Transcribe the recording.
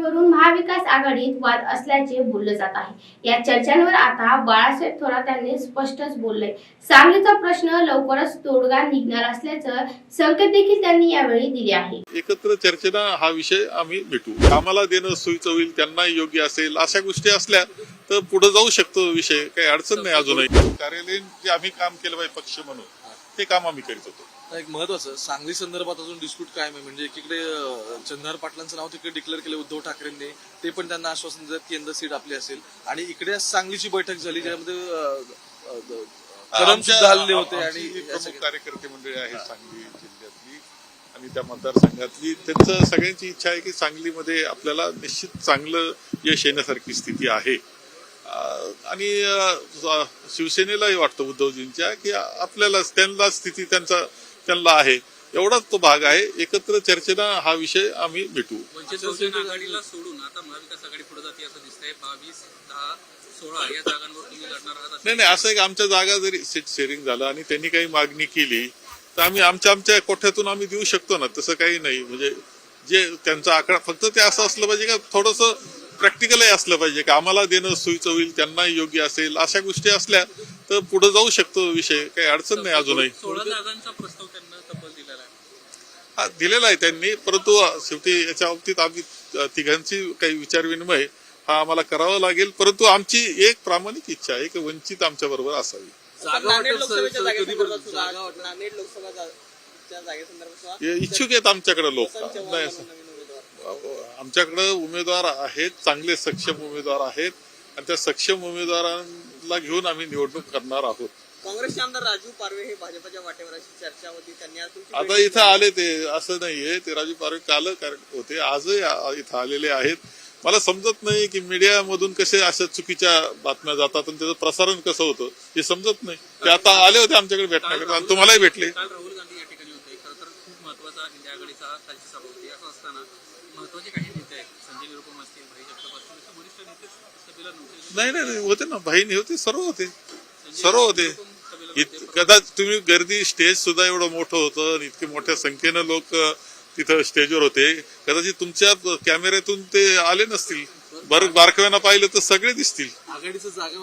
पार्श्वभूमीवरून महाविकास आघाडीत वाद असल्याचे बोललं जात आहे. या चर्चांवर आता बाळासाहेब थोरात यांनी स्पष्टच बोलले सांगलीचा प्रश्न लवकरच तोडगा निघणार असल्याचं संकेत देखील त्यांनी यावेळी दिले आहे. एकत्र चर्चेनं हा विषय आम्ही भेटू. आम्हाला देणं सोयीचं होईल त्यांना योग्य असेल अशा गोष्टी असल्या तर पुढे जाऊ शकतो विषय. काही अडचण नाही अजूनही. कार्यालयीन जे आम्ही काम केलं पाहिजे पक्ष म्हणून ते काम आम्ही करीत होतो. एक महत्वाचं सांगली संदर्भात अजून डिस्प्यूट कायम आहे. म्हणजे एकीकडे चंद्रहार पाटलांचं नाव तिकडे डिक्लेअर केलं उद्धव ठाकरेंनी. ते पण त्यांना आश्वासन देतात की यंदा सीट आपली असेल. आणि इकडे सांगलीची बैठक झाली ज्यामध्ये हल्ले होते आणि कार्यकर्ते मंडळी आहेत सांगली जिल्ह्यातली आणि त्या मतदारसंघातली त्यांचं सगळ्यांची इच्छा आहे की सांगलीमध्ये आपल्याला निश्चित चांगलं यश येण्यासारखी स्थिती आहे. आणि शिवसेनेलाही वाटतं उद्धवजींच्या की आपल्याला त्यांना स्थिती त्यांचा त्यांना आहे. एवढाच तो भाग आहे. एकत्र चर्चेनं हा विषय आम्ही भेटू. बहुजन आघाडीला सोडून आता महाविकास आघाडी पुढे जाते असं दिसतंय. बावीस दहा सोळा या जागांवर तुम्ही लढणार आहात असं नाही नाही असं एक आमच्या जागा जरी सीट शेअरिंग झालं आणि त्यांनी काही मागणी केली तर आम्ही आमच्या आमच्या कोठ्यातून आम्ही देऊ शकतो ना? तसं काही नाही. म्हणजे जे त्यांचा आकडा फक्त ते असं असलं पाहिजे का थोडंसं प्रॅक्टिकलही असलं पाहिजे की? आम्हाला देणं सोयीचं होईल त्यांना योग्य असेल अशा गोष्टी असल्या तर पुढे जाऊ शकतो विषय. काही अडचण नाही अजूनही. सोळा जागांचा प्रस्ताव त्यांना तब्बल दिलेला आहे. हा दिलेला आहे त्यांनी परंतु शेवटी याच्या बाबतीत आम्ही तिघांची काही विचारविनिमय हा आम्हाला करावा लागेल. परंतु आमची एक प्रामाणिक इच्छा आहे की वंचित आमच्या बरोबर असावी. हे इच्छुक आहेत आमच्याकडे लोक. नाही उमेदवार आमच्याकडे उमेदवार आहेत चांगले सक्षम उमेदवार आहेत. आणि त्या सक्षम उमेदवारांना घेऊन आम्ही निवडणूक करणार आहोत. काँग्रेसचे आमदार राजू पारवे हे भाजपच्या वाटेवर अशी चर्चा होती. त्यांनी आता इथं आले ते असं नाहीये. ते राजू पारवे काल होते आजही इथं आलेले आहेत. मला समजत नाही की मीडियामधून कसे अशा चुकीच्या बातम्या जातात आणि त्याचं प्रसारण कसं होतं हे समजत नाही. ते आता आले होते आमच्याकडे भेटण्याकडे आणि तुम्हालाही भेटले काल राहुल गांधी या ठिकाणी होते खरं तर खूप महत्त्वाचा इंडिया आघाडीचा त्यांची सभा होती असं असताना काही नेते आहेत. संजय निरुपम असतील भाई जगताप असतील असे वरिष्ठ नेते सभेला नव्हते नाही नाही नाही, होते ना. बहीण होते सर्व होते. सर्व होते. कदाचित तुम्ही गर्दी स्टेज सुद्धा एवढं मोठं होतं आणि इतके मोठ्या संख्येनं लोक तिथं स्टेजवर होते. कदाचित तुमच्या कॅमेऱ्यातून ते आले नसतील. बरं. बारकव्यानं पाहिलं तर सगळे दिसतील. आघाडीचं जागा